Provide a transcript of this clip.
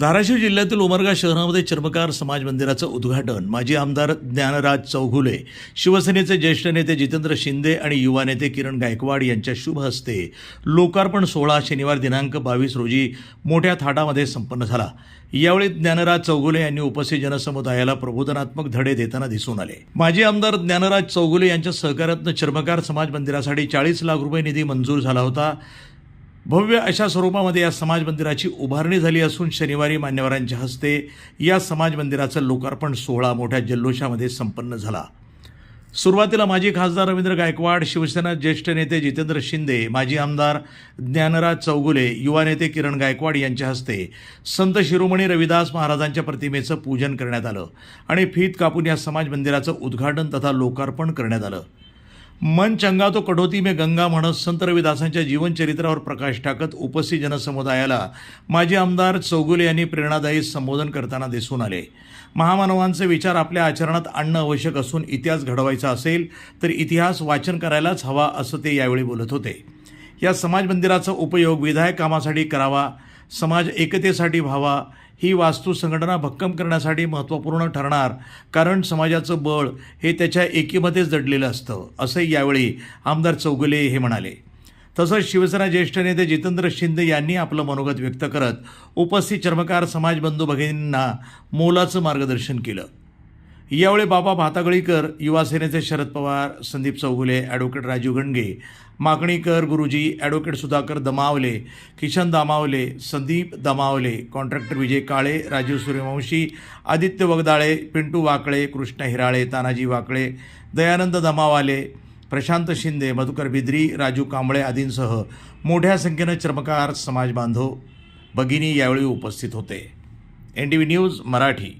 धाराशिव जिल्ह्यातील उमरगा शहरामध्ये चर्मकार समाज मंदिराचं उद्घाटन. माजी आमदार ज्ञानराज चौघुले शिवसेनेचे ज्येष्ठ नेते जितेंद्र शिंदे आणि युवा नेते किरण गायकवाड यांच्या शुभ हस्ते लोकार्पण सोहळा शनिवार दिनांक बावीस रोजी मोठ्या थाटामध्ये संपन्न झाला. यावेळी ज्ञानराज चौगुले यांनी उपस्थित जनसमुदायाला प्रबोधनात्मक धडे देताना दिसून आले. माजी आमदार ज्ञानराज चौगुले यांच्या सहकार्यातनं चर्मकार समाज मंदिरासाठी चाळीस लाख रुपये निधी मंजूर झाला होता. भव्य अशा स्वरूपामध्ये या समाज मंदिराची उभारणी झाली असून शनिवारी मान्यवरांच्या हस्ते या समाज मंदिराचं लोकार्पण सोहळा मोठ्या जल्लोषामध्ये संपन्न झाला. सुरुवातीला माजी खासदार रवींद्र गायकवाड शिवसेना ज्येष्ठ नेते जितेंद्र शिंदे माजी आमदार ज्ञानराज चौगुले युवा नेते किरण गायकवाड यांच्या हस्ते संत शिरोमणी रविदास महाराजांच्या प्रतिमेचं पूजन करण्यात आलं आणि फीत कापून या समाज मंदिराचं उद्घाटन तथा लोकार्पण करण्यात आलं. मन चंगा तो कढोती में गंगा म्हणत संत रविदासांच्या जीवनचरित्रावर प्रकाश टाकत उपस्थित जनसमुदायाला माजी आमदार चौगुले यांनी प्रेरणादायी संबोधन करताना दिसून आले. महामानवांचे विचार आपल्या आचरणात आणणं आवश्यक असून इतिहास घडवायचा असेल तर इतिहास वाचन करायलाच हवा असं ते यावेळी बोलत होते. या समाज मंदिराचा उपयोग विधायक कामासाठी करावा समाज एकतेसाठी व्हावा ही वास्तू संघटना भक्कम करण्यासाठी महत्त्वपूर्ण ठरणार कारण समाजाचं बळ हे त्याच्या एकीमध्येच दडलेलं असतं असंही यावेळी आमदार चौगुले हे म्हणाले. तसंच शिवसेना ज्येष्ठ नेते जितेंद्र शिंदे यांनी आपलं मनोगत व्यक्त करत उपस्थित चर्मकार समाजबंधू भगिनींना मोलाचं मार्गदर्शन केलं. यावेळी बाबा भातागळीकर युवा सेनेचे Sharad Pawar Sandeep Chougule advocate Rajeev Ganage Makanikar Guruji advocate Sudhakar Damawale Kishan Damawale Sandeep Damawale contractor Vijay Kale Rajeev Suryavanshi Aditya Wagdale Pintu Wakale Krishna Hirale Tanaji Wakale Dayanand Damawale Prashant Shinde Madhukar Bidri Raju Kamble आदींसह मोठ्या संख्येनं चर्मकार समाज बांधव भगिनी यावेळी उपस्थित होते. N T V news Marathi.